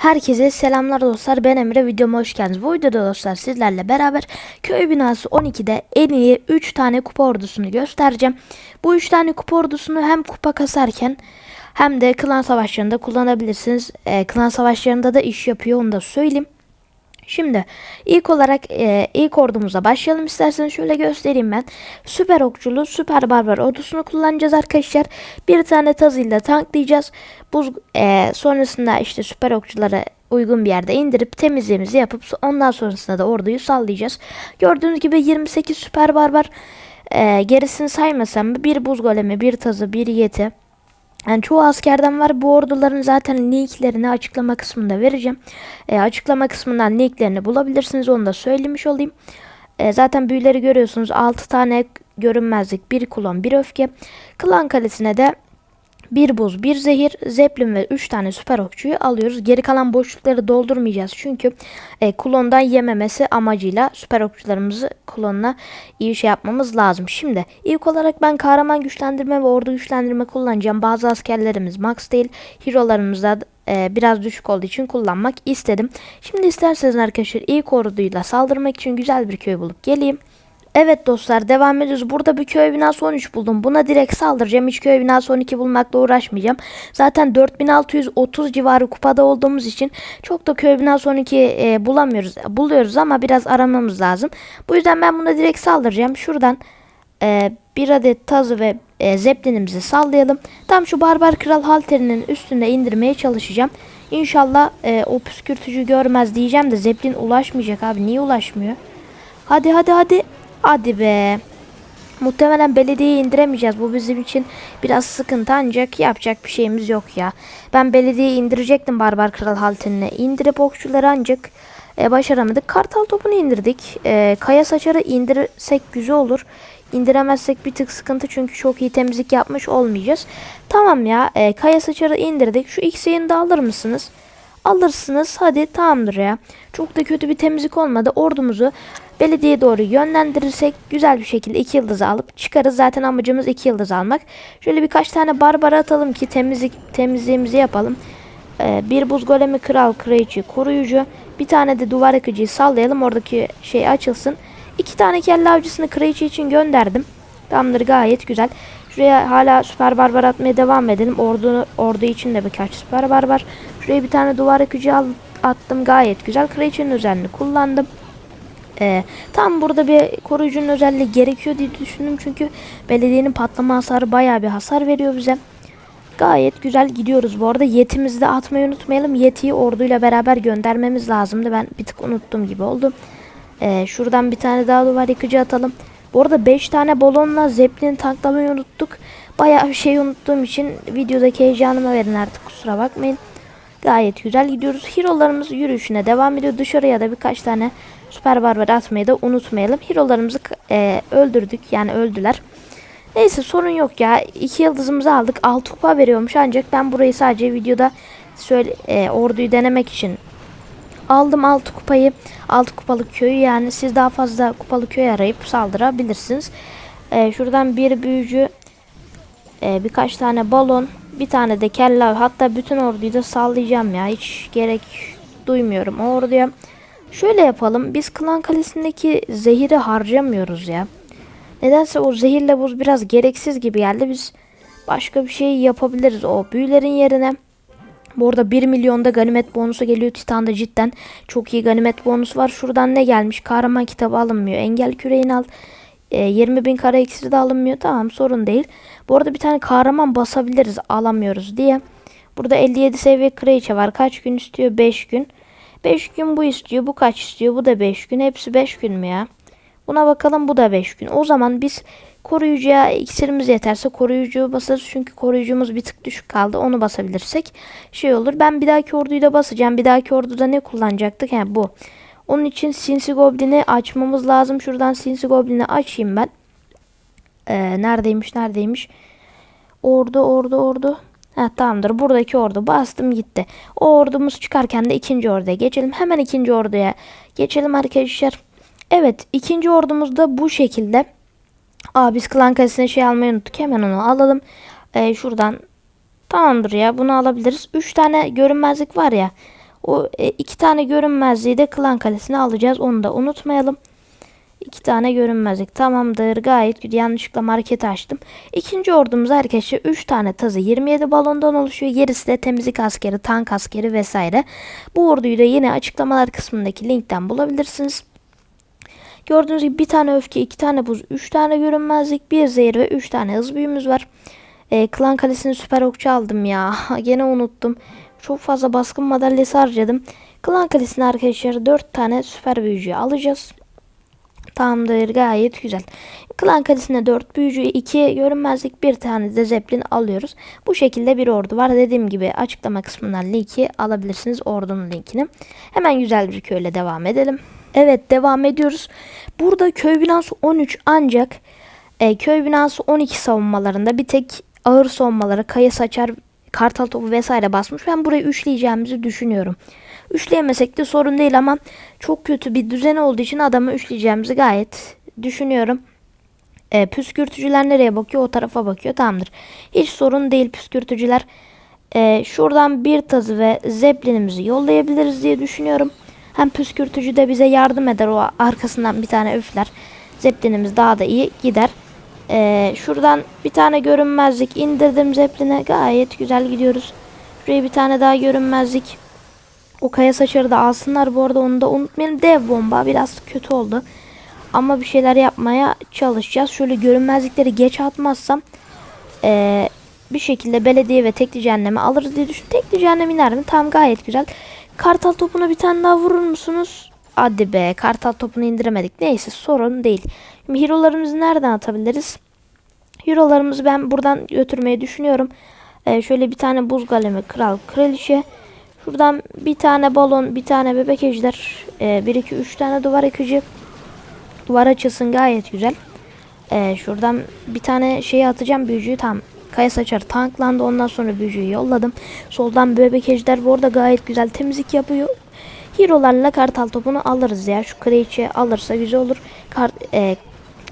Herkese selamlar dostlar ben Emre videoma hoş geldiniz. Bu videoda dostlar sizlerle beraber köy binası 12'de en iyi 3 tane kupa ordusunu göstereceğim. Bu 3 tane kupa ordusunu hem kupa kasarken hem de klan savaşlarında kullanabilirsiniz. Ee, klan savaşlarında da iş yapıyor onu da söyleyeyim. Şimdi ilk olarak e, ilk ordumuza başlayalım isterseniz şöyle göstereyim ben. Süper okçulu, süper barbar ordusunu kullanacağız arkadaşlar. Bir tane tazıyla tanklayacağız. Buz e, sonrasında işte süper okçuları uygun bir yerde indirip temizliğimizi yapıp ondan sonrasında da orduyu sallayacağız. Gördüğünüz gibi 28 süper barbar e, gerisini saymasam bir buz golemi, bir tazı, bir yeti. Yani çoğu askerden var. Bu orduların zaten linklerini açıklama kısmında vereceğim. E, açıklama kısmından linklerini bulabilirsiniz. Onu da söylemiş olayım. E, zaten büyüleri görüyorsunuz. 6 tane görünmezlik, bir kulon, bir öfke. Klan kalesine de bir buz, bir zehir, zeplin ve 3 tane süper okçuyu alıyoruz. Geri kalan boşlukları doldurmayacağız. Çünkü e, klondan yememesi amacıyla süper okçularımızı klonla iyi şey yapmamız lazım. Şimdi ilk olarak ben kahraman güçlendirme ve ordu güçlendirme kullanacağım. Bazı askerlerimiz max değil. Hero'larımız da e, biraz düşük olduğu için kullanmak istedim. Şimdi isterseniz arkadaşlar ilk orduyla saldırmak için güzel bir köy bulup geleyim. Evet dostlar devam ediyoruz. Burada bir köy binası 13 buldum. Buna direkt saldıracağım. Hiç köy binası 12 bulmakla uğraşmayacağım. Zaten 4630 civarı kupada olduğumuz için çok da köy binası 12 e, bulamıyoruz. Buluyoruz ama biraz aramamız lazım. Bu yüzden ben buna direkt saldıracağım. Şuradan e, bir adet tazı ve e, zeplinimizi sallayalım. Tam şu barbar kral halterinin üstünde indirmeye çalışacağım. İnşallah e, o püskürtücü görmez diyeceğim de zeplin ulaşmayacak abi. Niye ulaşmıyor? Hadi hadi hadi. Hadi be. Muhtemelen belediyeyi indiremeyeceğiz. Bu bizim için biraz sıkıntı ancak yapacak bir şeyimiz yok ya. Ben belediyeyi indirecektim Barbar Kral haltine. İndirip okçuları ancak e, başaramadık. Kartal topunu indirdik. E, kaya saçarı indirsek güzel olur. İndiremezsek bir tık sıkıntı çünkü çok iyi temizlik yapmış olmayacağız. Tamam ya e, kaya saçarı indirdik. Şu X'ini de alır mısınız? Alırsınız hadi tamamdır ya. Çok da kötü bir temizlik olmadı. Ordumuzu belediye doğru yönlendirirsek güzel bir şekilde iki yıldızı alıp çıkarız. Zaten amacımız iki yıldız almak. Şöyle birkaç tane barbara atalım ki temizlik temizliğimizi yapalım. Ee, bir buz golemi kral, kraliçe, koruyucu. Bir tane de duvar yıkıcıyı sallayalım. Oradaki şey açılsın. İki tane kelle avcısını kraliçe için gönderdim. Tamamdır gayet güzel. Şuraya hala süper barbar atmaya devam edelim. Ordu, ordu için de birkaç süper barbar. Şuraya bir tane duvar yıkıcı al, attım gayet güzel. Kraliçenin özelliğini kullandım. Ee, tam burada bir koruyucunun özelliği gerekiyor diye düşündüm. Çünkü belediyenin patlama hasarı baya bir hasar veriyor bize. Gayet güzel gidiyoruz bu arada. Yetimizi de atmayı unutmayalım. Yetiyi orduyla beraber göndermemiz lazımdı. Ben bir tık unuttum gibi oldu. Ee, şuradan bir tane daha duvar yıkıcı atalım. Bu arada 5 tane balonla Zeppelin tanklamayı unuttuk. Bayağı bir şey unuttuğum için videodaki heyecanıma verin artık kusura bakmayın. Gayet güzel gidiyoruz. Hero'larımız yürüyüşüne devam ediyor. Dışarıya da birkaç tane süper barbar atmayı da unutmayalım. Hero'larımızı e, öldürdük. Yani öldüler. Neyse sorun yok ya. İki yıldızımızı aldık. 6 kupa veriyormuş ancak ben burayı sadece videoda söyle, e, orduyu denemek için aldım 6 kupayı. 6 kupalık köyü yani siz daha fazla kupalı köy arayıp saldırabilirsiniz. E, şuradan bir büyücü e, birkaç tane balon bir tane de kelle hatta bütün orduyu da sallayacağım ya hiç gerek duymuyorum o orduya. Şöyle yapalım biz klan kalesindeki zehiri harcamıyoruz ya. Nedense o zehirle buz biraz gereksiz gibi geldi biz başka bir şey yapabiliriz o büyülerin yerine. Bu arada 1 milyonda ganimet bonusu geliyor Titan'da cidden çok iyi ganimet bonusu var. Şuradan ne gelmiş kahraman kitabı alınmıyor engel küreğini al. E, 20 bin kara iksiri de alınmıyor. Tamam sorun değil. Bu arada bir tane kahraman basabiliriz alamıyoruz diye. Burada 57 seviye kraliçe var. Kaç gün istiyor? 5 gün. 5 gün bu istiyor. Bu kaç istiyor? Bu da 5 gün. Hepsi 5 gün mü ya? Buna bakalım bu da 5 gün. O zaman biz koruyucuya iksirimiz yeterse koruyucuyu basarız. Çünkü koruyucumuz bir tık düşük kaldı. Onu basabilirsek şey olur. Ben bir dahaki orduyu da basacağım. Bir dahaki orduda ne kullanacaktık? He bu. Onun için Sinsi Goblin'i açmamız lazım. Şuradan Sinsi Goblin'i açayım ben. Ee, neredeymiş neredeymiş. Ordu ordu ordu. Ha, tamamdır buradaki ordu bastım gitti. O ordumuz çıkarken de ikinci orduya geçelim. Hemen ikinci orduya geçelim arkadaşlar. Evet ikinci ordumuz da bu şekilde. Aa biz klan kalesine şey almayı unuttuk. Hemen onu alalım. Ee, şuradan tamamdır ya bunu alabiliriz. 3 tane görünmezlik var ya. O e, iki tane görünmezliği de klan kalesine alacağız. Onu da unutmayalım. İki tane görünmezlik. Tamamdır. Gayet. Yanlışlıkla marketi açtım. İkinci ordumuz arkadaşlar 3 tane tazı 27 balondan oluşuyor. Gerisi de temizlik askeri, tank askeri vesaire. Bu orduyu da yine açıklamalar kısmındaki linkten bulabilirsiniz. Gördüğünüz gibi bir tane öfke, iki tane buz, üç tane görünmezlik, bir zehir ve üç tane hız büyümüz var. Ee, klan kalesini süper okçu aldım ya. Gene unuttum. Çok fazla baskın madalyası harcadım. Klan kalesini arkadaşlar dört tane süper büyücü alacağız. Tamamdır gayet güzel. Klan kalesine 4 büyücü, 2 görünmezlik, bir tane de zeplin alıyoruz. Bu şekilde bir ordu var. Dediğim gibi açıklama kısmından linki alabilirsiniz ordunun linkini. Hemen güzel bir köyle devam edelim. Evet devam ediyoruz. Burada köy binası 13 ancak e, köy binası 12 savunmalarında bir tek ağır savunmaları kaya saçar kartal topu vesaire basmış. Ben burayı üçleyeceğimizi düşünüyorum. Üçleyemesek de sorun değil ama çok kötü bir düzen olduğu için adamı üçleyeceğimizi gayet düşünüyorum. E, püskürtücüler nereye bakıyor? O tarafa bakıyor. Tamamdır. Hiç sorun değil püskürtücüler. E, şuradan bir tazı ve zeplinimizi yollayabiliriz diye düşünüyorum. Hem püskürtücü de bize yardım eder. O arkasından bir tane üfler. Zeplinimiz daha da iyi gider. E, şuradan bir tane görünmezlik indirdim zepline. Gayet güzel gidiyoruz. Şuraya bir tane daha görünmezlik. O kaya saçarı da alsınlar bu arada onu da unutmayalım. Dev bomba biraz kötü oldu. Ama bir şeyler yapmaya çalışacağız. Şöyle görünmezlikleri geç atmazsam eee, bir şekilde belediye ve tekli cehennemi alırız diye düşün. Tekli cehennem iner mi? Tam gayet güzel. Kartal topuna bir tane daha vurur musunuz? Hadi be kartal topunu indiremedik. Neyse sorun değil. Hero'larımızı nereden atabiliriz? Hero'larımızı ben buradan götürmeyi düşünüyorum. Eee, şöyle bir tane buz galemi kral kraliçe. Şuradan bir tane balon, bir tane bebek ejder, e, bir iki üç tane duvar yıkıcı. Duvar açılsın gayet güzel. E, şuradan bir tane şeyi atacağım büyücüyü tam. Kaya saçar tanklandı ondan sonra büyücüyü yolladım. Soldan bebek ejder bu arada gayet güzel temizlik yapıyor. Hero'larla kartal topunu alırız ya. Şu kraliçe alırsa güzel olur. Kart, e,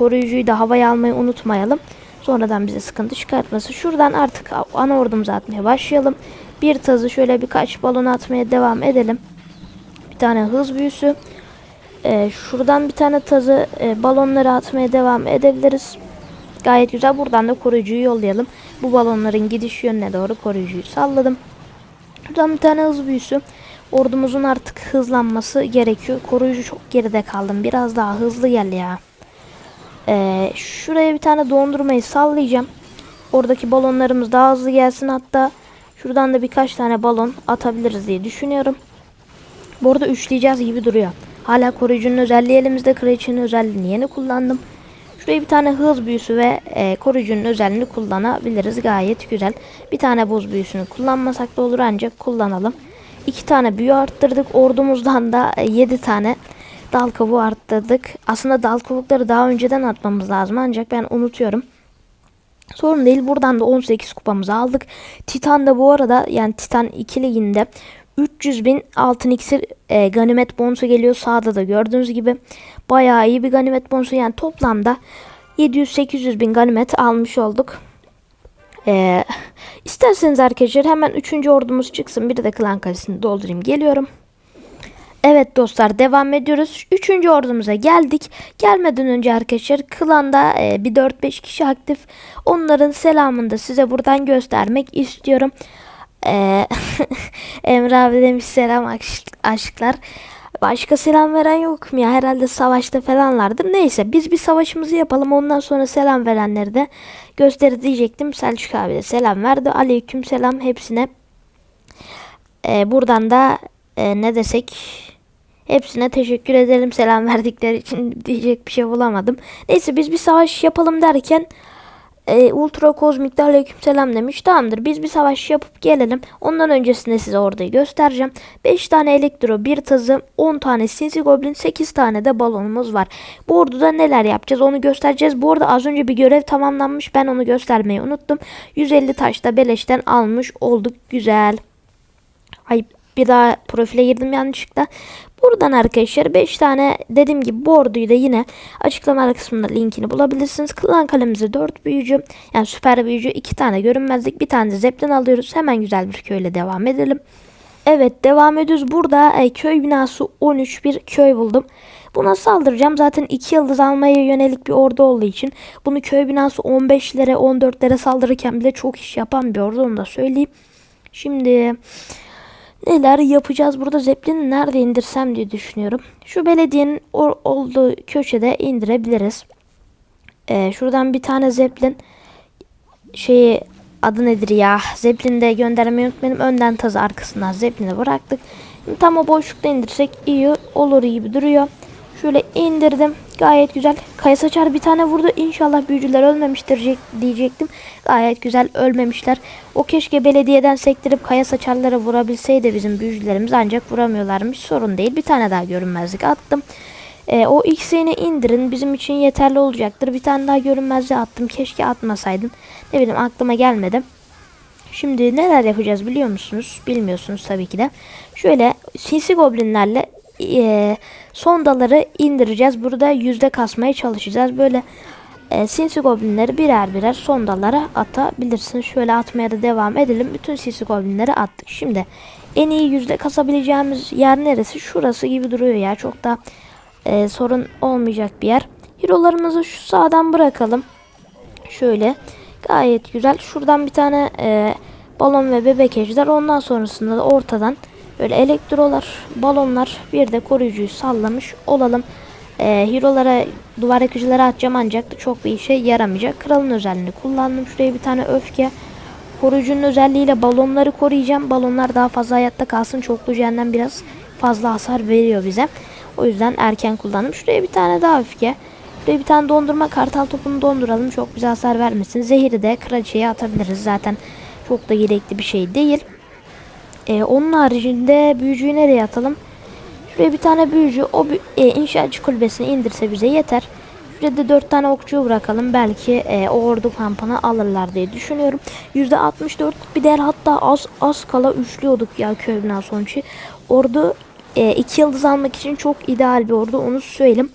koruyucuyu da havaya almayı unutmayalım. Sonradan bize sıkıntı çıkartması. Şuradan artık ana ordumuzu atmaya başlayalım. Bir tazı şöyle birkaç balon atmaya devam edelim. Bir tane hız büyüsü. Ee, şuradan bir tane tazı e, balonları atmaya devam edebiliriz. Gayet güzel. Buradan da koruyucuyu yollayalım. Bu balonların gidiş yönüne doğru koruyucuyu salladım. Buradan bir tane hız büyüsü. Ordumuzun artık hızlanması gerekiyor. Koruyucu çok geride kaldım. Biraz daha hızlı gel ya. Ee, şuraya bir tane dondurmayı sallayacağım. Oradaki balonlarımız daha hızlı gelsin. Hatta şuradan da birkaç tane balon atabiliriz diye düşünüyorum. Bu arada üçleyeceğiz gibi duruyor. Hala koruyucunun özelliği elimizde. Kraliçenin özelliğini yeni kullandım. Şuraya bir tane hız büyüsü ve e, koruyucunun özelliğini kullanabiliriz. Gayet güzel. Bir tane buz büyüsünü kullanmasak da olur ancak kullanalım. İki tane büyü arttırdık. Ordumuzdan da 7 tane dal kavuğu arttırdık. Aslında dal kavukları daha önceden atmamız lazım ancak ben unutuyorum. Sorun değil. Buradan da 18 kupamızı aldık. Titan da bu arada yani Titan 2 liginde 300 bin altın iksir e, ganimet bonusu geliyor. Sağda da gördüğünüz gibi bayağı iyi bir ganimet bonusu. Yani toplamda 700-800 bin ganimet almış olduk. E, isterseniz arkadaşlar hemen 3. ordumuz çıksın. Bir de klan kalesini doldurayım. Geliyorum. Evet dostlar devam ediyoruz. Üçüncü ordumuza geldik. Gelmeden önce arkadaşlar klanda e, bir 4-5 kişi aktif. Onların selamını da size buradan göstermek istiyorum. E, Emre abi demiş selam aşk- aşklar. Başka selam veren yok mu ya? Herhalde savaşta falanlardır. Neyse biz bir savaşımızı yapalım. Ondan sonra selam verenleri de gösteri diyecektim. Selçuk abi de selam verdi. Aleyküm selam hepsine. E, buradan da e, ne desek hepsine teşekkür edelim selam verdikleri için diyecek bir şey bulamadım. Neyse biz bir savaş yapalım derken e, Ultra Kozmik'te aleykümselam demiş. Tamamdır biz bir savaş yapıp gelelim. Ondan öncesinde size orayı göstereceğim. 5 tane elektro, 1 tazı, 10 tane sinsi goblin, 8 tane de balonumuz var. Bu orduda neler yapacağız onu göstereceğiz. Bu arada az önce bir görev tamamlanmış. Ben onu göstermeyi unuttum. 150 taş da beleşten almış olduk. Güzel. Ay bir daha profile girdim yanlışlıkla. Buradan arkadaşlar 5 tane dediğim gibi bu orduyu da yine açıklama kısmında linkini bulabilirsiniz. Klan kalemize 4 büyücü yani süper büyücü 2 tane görünmezlik bir tane de zeplin alıyoruz. Hemen güzel bir köyle devam edelim. Evet devam ediyoruz. Burada e, köy binası 13 bir köy buldum. Buna saldıracağım. Zaten 2 yıldız almaya yönelik bir ordu olduğu için bunu köy binası 15'lere 14'lere saldırırken bile çok iş yapan bir ordu onu da söyleyeyim. Şimdi neler yapacağız burada Zeppelin'i nerede indirsem diye düşünüyorum. Şu belediyenin olduğu köşede indirebiliriz. Ee, şuradan bir tane Zeppelin şeyi adı nedir ya? Zeppelin'i de göndermeyi unutmayalım. Önden tazı arkasından Zeppelin'i bıraktık. Şimdi tam o boşlukta indirsek iyi olur gibi duruyor. Şöyle indirdim. Gayet güzel. Kaya saçar bir tane vurdu. İnşallah büyücüler ölmemiştir diyecek- diyecektim. Gayet güzel ölmemişler. O keşke belediyeden sektirip kaya saçarlara vurabilseydi bizim büyücülerimiz ancak vuramıyorlarmış. Sorun değil. Bir tane daha görünmezlik attım. Ee, o X'ini indirin. Bizim için yeterli olacaktır. Bir tane daha görünmezliğe attım. Keşke atmasaydım. Ne bileyim aklıma gelmedi. Şimdi neler yapacağız biliyor musunuz? Bilmiyorsunuz tabii ki de. Şöyle sinsi goblinlerle eee sondaları indireceğiz. Burada yüzde kasmaya çalışacağız. Böyle eee sinsi goblinleri birer birer sondalara atabilirsiniz. Şöyle atmaya da devam edelim. Bütün sinsi goblinleri attık. Şimdi en iyi yüzde kasabileceğimiz yer neresi? Şurası gibi duruyor ya. Çok da eee, sorun olmayacak bir yer. Hero'larımızı şu sağdan bırakalım. Şöyle gayet güzel. Şuradan bir tane e, balon ve bebek ejder. Ondan sonrasında da ortadan böyle elektrolar, balonlar bir de koruyucuyu sallamış olalım. E, hero'lara duvar yakıcıları atacağım ancak çok bir işe yaramayacak. Kralın özelliğini kullandım. Şuraya bir tane öfke. Koruyucunun özelliğiyle balonları koruyacağım. Balonlar daha fazla hayatta kalsın. Çoklu cehennem biraz fazla hasar veriyor bize. O yüzden erken kullandım. Şuraya bir tane daha öfke. Şuraya bir tane dondurma kartal topunu donduralım. Çok güzel hasar vermesin. Zehiri de kraliçeye atabiliriz. Zaten çok da gerekli bir şey değil. Ee, onun haricinde büyücüyü nereye atalım? Şuraya bir tane büyücü o e, inşaatçı kulübesini indirse bize yeter. Şuraya da 4 tane okçuyu bırakalım. Belki e, o ordu kampını alırlar diye düşünüyorum. %64 bir değer hatta az az kala üçlüyorduk ya köy binası. Ordu 2 yıldız almak için çok ideal bir ordu onu söyleyeyim.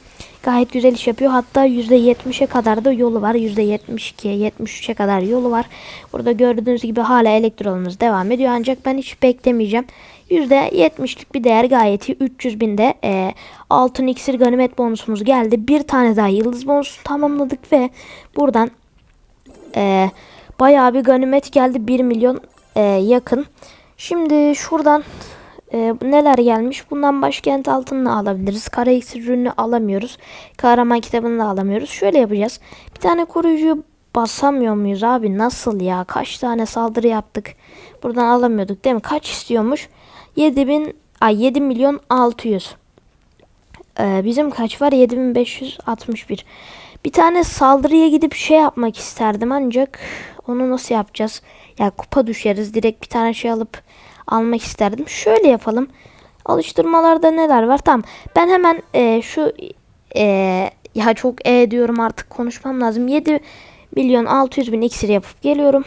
Gayet güzel iş yapıyor. Hatta %70'e kadar da yolu var. %72'ye 73'e kadar yolu var. Burada gördüğünüz gibi hala elektrolumuz devam ediyor. Ancak ben hiç beklemeyeceğim. %70'lik bir değer gayet iyi. 300 binde e, altın iksir ganimet bonusumuz geldi. Bir tane daha yıldız bonusunu tamamladık ve buradan e, bayağı bir ganimet geldi. 1 milyon e, yakın. Şimdi şuradan e, neler gelmiş? Bundan başkent altını alabiliriz. Kara iksir ürünü alamıyoruz. Kahraman kitabını da alamıyoruz. Şöyle yapacağız. Bir tane koruyucuyu basamıyor muyuz abi? Nasıl ya? Kaç tane saldırı yaptık? Buradan alamıyorduk değil mi? Kaç istiyormuş? 7000 ay 7 milyon 600. Ee, bizim kaç var? 7561. Bir tane saldırıya gidip şey yapmak isterdim ancak onu nasıl yapacağız? Ya kupa düşeriz. Direkt bir tane şey alıp almak isterdim. Şöyle yapalım. Alıştırmalarda neler var? Tamam. Ben hemen e, şu e, ya çok e diyorum artık konuşmam lazım. 7 milyon 600 bin iksir yapıp geliyorum.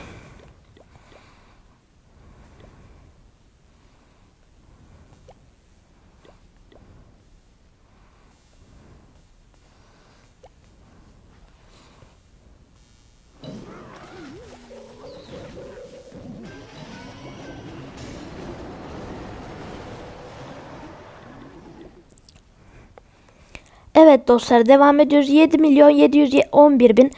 Evet dostlar devam ediyoruz. 7 milyon 711 bin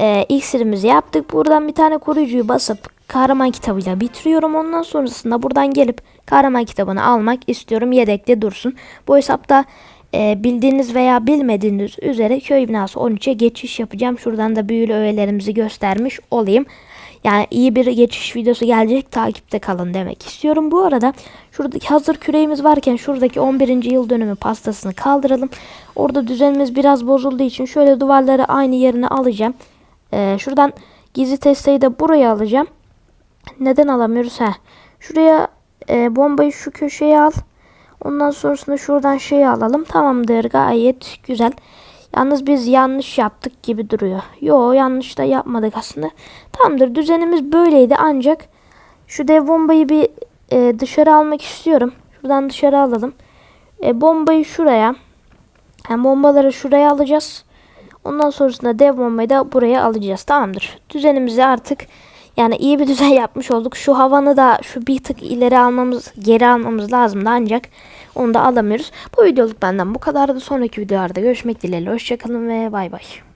e, iksirimizi yaptık. Buradan bir tane koruyucuyu basıp kahraman kitabıyla bitiriyorum. Ondan sonrasında buradan gelip kahraman kitabını almak istiyorum. Yedekte dursun. Bu hesapta e, bildiğiniz veya bilmediğiniz üzere köy binası 13'e geçiş yapacağım. Şuradan da büyülü öğelerimizi göstermiş olayım. Yani iyi bir geçiş videosu gelecek takipte kalın demek istiyorum. Bu arada şuradaki hazır küreğimiz varken şuradaki 11. yıl dönümü pastasını kaldıralım. Orada düzenimiz biraz bozulduğu için şöyle duvarları aynı yerine alacağım. Ee, şuradan gizli testeyi de buraya alacağım. Neden alamıyoruz? Heh. Şuraya e, bombayı şu köşeye al. Ondan sonrasında şuradan şeyi alalım. Tamamdır gayet güzel. Yalnız biz yanlış yaptık gibi duruyor. Yo yanlış da yapmadık aslında. Tamamdır düzenimiz böyleydi ancak şu dev bombayı bir e, dışarı almak istiyorum. Şuradan dışarı alalım. E, bombayı şuraya. Yani bombaları şuraya alacağız. Ondan sonrasında dev bombayı da buraya alacağız. Tamamdır. Düzenimizi artık Yani iyi bir düzen yapmış olduk. Şu havanı da şu bir tık ileri almamız, geri almamız lazımdı ancak onu da alamıyoruz. Bu videoluk benden bu kadardı. Sonraki videolarda görüşmek dileğiyle. Hoşçakalın ve bay bay.